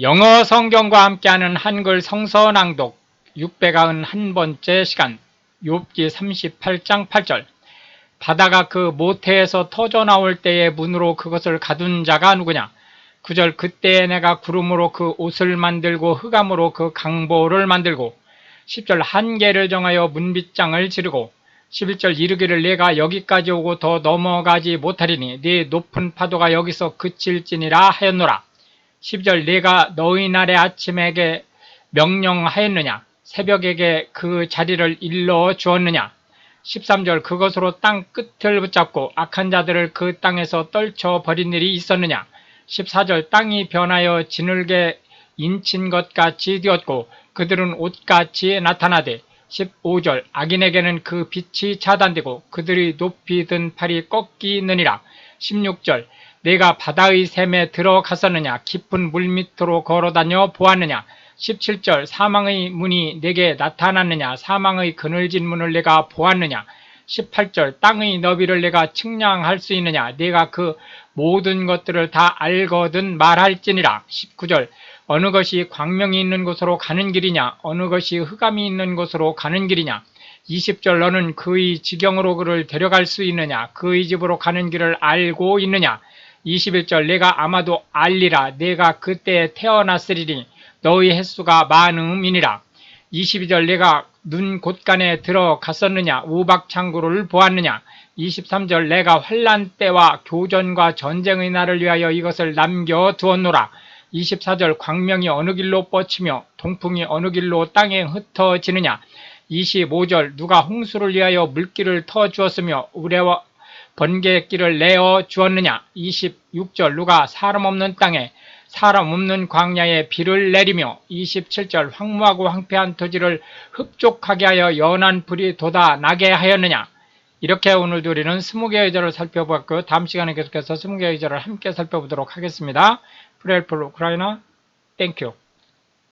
영어 성경과 함께하는 한글 성서 낭독 691번째 시간 욥기 38장 8절. 바다가 그 모태에서 터져 나올 때의 문으로 그것을 가둔 자가 누구냐? 9절 그때에 내가 구름으로 그 옷을 만들고 흑암으로 그 강보를 만들고 10절 한계를 정하여 문빗장을 지르고 11절 이르기를 내가 여기까지 오고 더 넘어가지 못하리니 네 높은 파도가 여기서 그칠지니라 하였노라 12절 내가 너희 날의 아침에게 명령하였느냐? 새벽에게 그 자리를 일러 주었느냐? 13절 그것으로 땅 끝을 붙잡고 악한 자들을 그 땅에서 떨쳐 버린 일이 있었느냐? 14절 땅이 변하여 지늘게 인친 것 같이 되었고 그들은 옷같이 나타나되 15절 악인에게는 그 빛이 차단되고 그들이 높이 든 팔이 꺾이느니라. 16절 내가 바다의 샘에 들어갔었느냐 깊은 물 밑으로 걸어다녀 보았느냐? 17절 사망의 문이 내게 나타났느냐? 사망의 그늘진 문을 내가 보았느냐? 18절 땅의 너비를 내가 측량할 수 있느냐? 내가 그 모든 것들을 다 알거든 말할지니라. 19절 어느 것이 광명이 있는 곳으로 가는 길이냐? 어느 것이 흑암이 있는 곳으로 가는 길이냐? 20절 너는 그의 지경으로 그를 데려갈 수 있느냐? 그의 집으로 가는 길을 알고 있느냐 21절 내가 아마도 알리라. 내가 그때 태어났으리니 너희 횟수가 많음이니라. 22절 내가 눈 곳간에 들어갔었느냐? 우박창구를 보았느냐? 23절 내가 환란 때와 교전과 전쟁의 날을 위하여 이것을 남겨 두었노라. 24절 광명이 어느 길로 뻗치며 동풍이 어느 길로 땅에 흩어지느냐? 25절 누가 홍수를 위하여 물길을 터 주었으며 우레와 번개길을 내어 주었느냐? 26절 누가 사람 없는 땅에 사람 없는 광야에 비를 내리며 27절 황무하고 황폐한 토지를 흡족하게 하여 연한 불이 돋아 나게 하였느냐? 이렇게 오늘도 우리는 20개의 절을 살펴보았고 다음 시간에 계속해서 20개의 절을 함께 살펴보도록 하겠습니다. 프레일폴 우크라이나. 땡큐